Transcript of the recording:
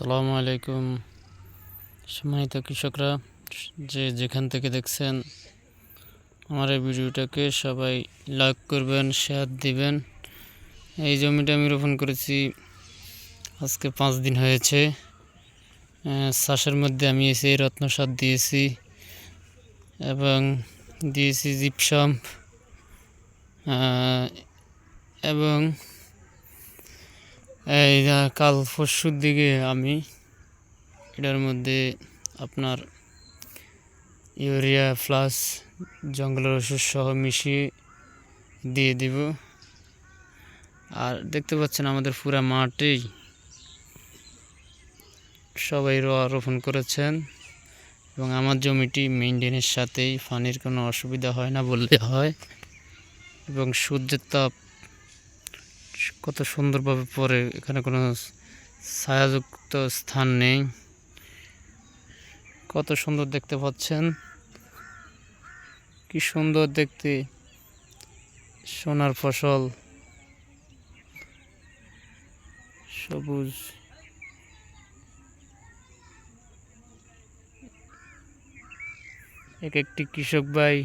আসসালামু আলাইকুম। সম্মানিত কৃষকরা, যে যেখান থেকে দেখছেন আমার এই ভিডিওটাকে সবাই লাইক করবেন, শেয়ার দিবেন। এই জমিটা আমি রোপণ করেছি আজকে পাঁচ দিন হয়েছে। চাষের মধ্যে আমি এসে রত্ন সার দিয়েছি এবং দিয়েছি জিপসাম এবং এই কাল পরশুর দিকে আমি এটার মধ্যে আপনার ইউরিয়া প্লাস জঙ্গলের ওষুধ সহ মিশিয়ে দিয়ে দিব। আর দেখতে পাচ্ছেন আমাদের পুরা মাঠেই সবাই রোপণ করেছেন এবং আমার জমিটি মেনটেনের সাথেই পানির কোনো অসুবিধা হয় না বললে হয় এবং সূর্যের তাপ কত সুন্দরভাবে পরে এখানে কোনো ছায়াযুক্ত স্থান নেই। কত সুন্দর দেখতে পাচ্ছেন। কি সুন্দর দেখতে। সোনার ফসল। সবুজ। এক একটি কৃষক ভাই